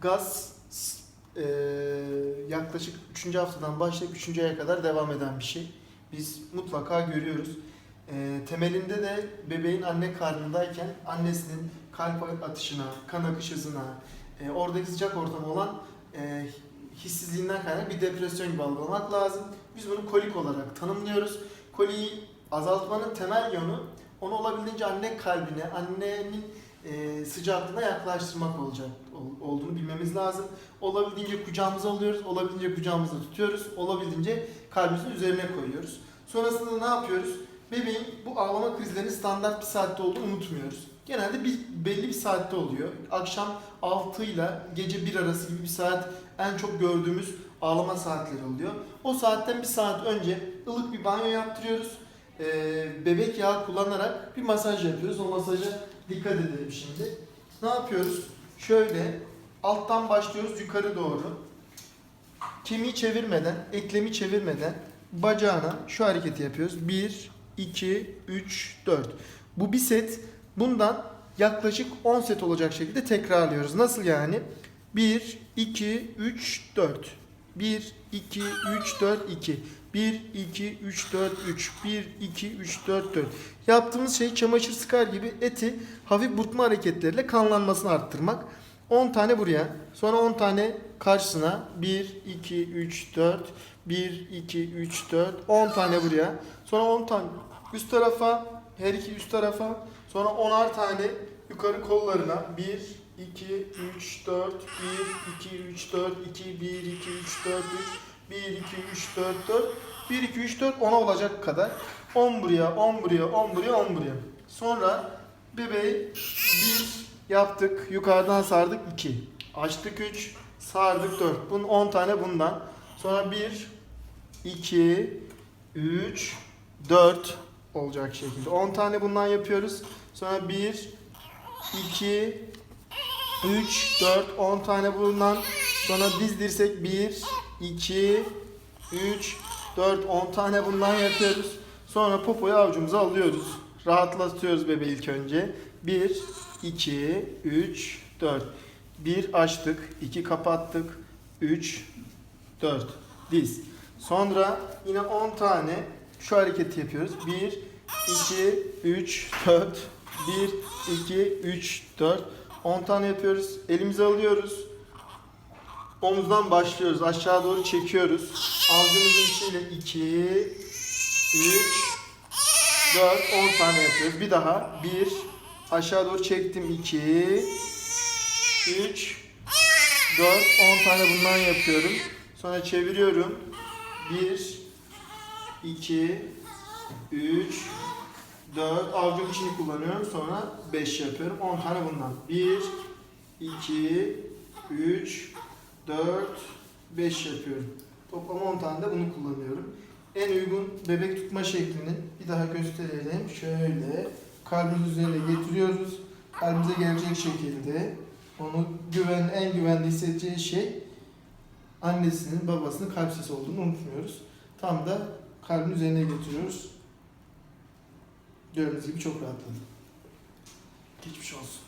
gaz e, yaklaşık 3. haftadan başlayıp 3. aya kadar devam eden bir şey. Biz mutlaka görüyoruz. E, temelinde de bebeğin anne karnındayken annesinin kalp atışına, kan akış hızına, e, oradaki sıcak ortama olan e, hissizliğinden kaynaklı bir depresyon gibi algılamak lazım. Biz bunu kolik olarak tanımlıyoruz. Koliyi azaltmanın temel yönü onu olabildiğince anne kalbine, annenin e, sıcaklığına yaklaştırmak olacak ol- olduğunu bilmemiz lazım. Olabildiğince kucağımıza alıyoruz, olabildiğince kucağımızda tutuyoruz, olabildiğince kalbimizin üzerine koyuyoruz. Sonrasında ne yapıyoruz? Bebeğin bu ağlama krizlerinin standart bir saatte olduğunu unutmuyoruz. Genelde bir belli bir saatte oluyor. Akşam 6 ile gece 1 arası gibi bir saat en çok gördüğümüz ağlama saatleri oluyor. O saatten bir saat önce ılık bir banyo yaptırıyoruz. Ee, bebek yağı kullanarak bir masaj yapıyoruz. O masaja dikkat edelim şimdi. Ne yapıyoruz? Şöyle alttan başlıyoruz yukarı doğru. Kemiği çevirmeden, eklemi çevirmeden bacağına şu hareketi yapıyoruz. 1, 2, 3, 4. Bu bir set. Bundan yaklaşık 10 set olacak şekilde tekrarlıyoruz. Nasıl yani? 1, 2, 3, 4. 1, 2, 3, 4, 2. 1, 2, 3, 4, 3. 1, 2, 3, 4, 4. Yaptığımız şey çamaşır sıkar gibi eti hafif burkma hareketleriyle kanlanmasını arttırmak. 10 tane buraya. Sonra 10 tane karşısına. 1, 2, 3, 4. 1, 2, 3, 4. 10 tane buraya. Sonra 10 tane üst tarafa. Her iki üst tarafa. Sonra 10'ar tane yukarı kollarına. 1, 2, 3, 4, 1, 2, 3, 4, 2, 1, 2, 3, 4, 3, 1, 2, 3, 4, 4. 1, 2, 3, 4, 10'a olacak kadar. 10 buraya, 10 buraya, 10 buraya, 10 buraya. Sonra bebeği 1 yaptık. Yukarıdan sardık 2. Açtık 3. Sardık 4. Bunun 10 tane bundan. Sonra 1, 2, 3, 4 olacak şekilde. 10 tane bundan yapıyoruz. Sonra 1, 2, 3, 4, 10 tane bundan. Sonra diz dirsek 1, 2, 3, 4, 10 tane bundan yapıyoruz. Sonra popoyu avucumuza alıyoruz. Rahatlatıyoruz bebeği ilk önce. 1, 2, 3, 4. 1 açtık, 2 kapattık, 3, 4. Diz. Sonra yine 10 tane şu hareketi yapıyoruz. 1, 2, 3, 4. 1, 2, 3, 4. 10 tane yapıyoruz. Elimize alıyoruz. Omuzdan başlıyoruz. Aşağı doğru çekiyoruz. Avucumuzun içiyle 2, 3, 4, 10 tane yapıyoruz. Bir daha. 1, aşağı doğru çektim. 2, 3, 4, 10 tane bundan yapıyorum. Sonra çeviriyorum. 1, 2, 3, 4, avucum içini kullanıyorum. Sonra 5 yapıyorum. 10 tane bundan. 1, 2, 3, 4, 5 yapıyorum. Toplam 10 tane de bunu kullanıyorum. En uygun bebek tutma şeklini bir daha gösterelim. Şöyle kalbimiz üzerine getiriyoruz. Kalbimize gelecek şekilde onu güven en güvenli hissedeceği şey annesinin babasının kalp sesi olduğunu unutmuyoruz. Tam da kalbin üzerine getiriyoruz. Gördüğünüz gibi çok rahatladı. Geçmiş olsun.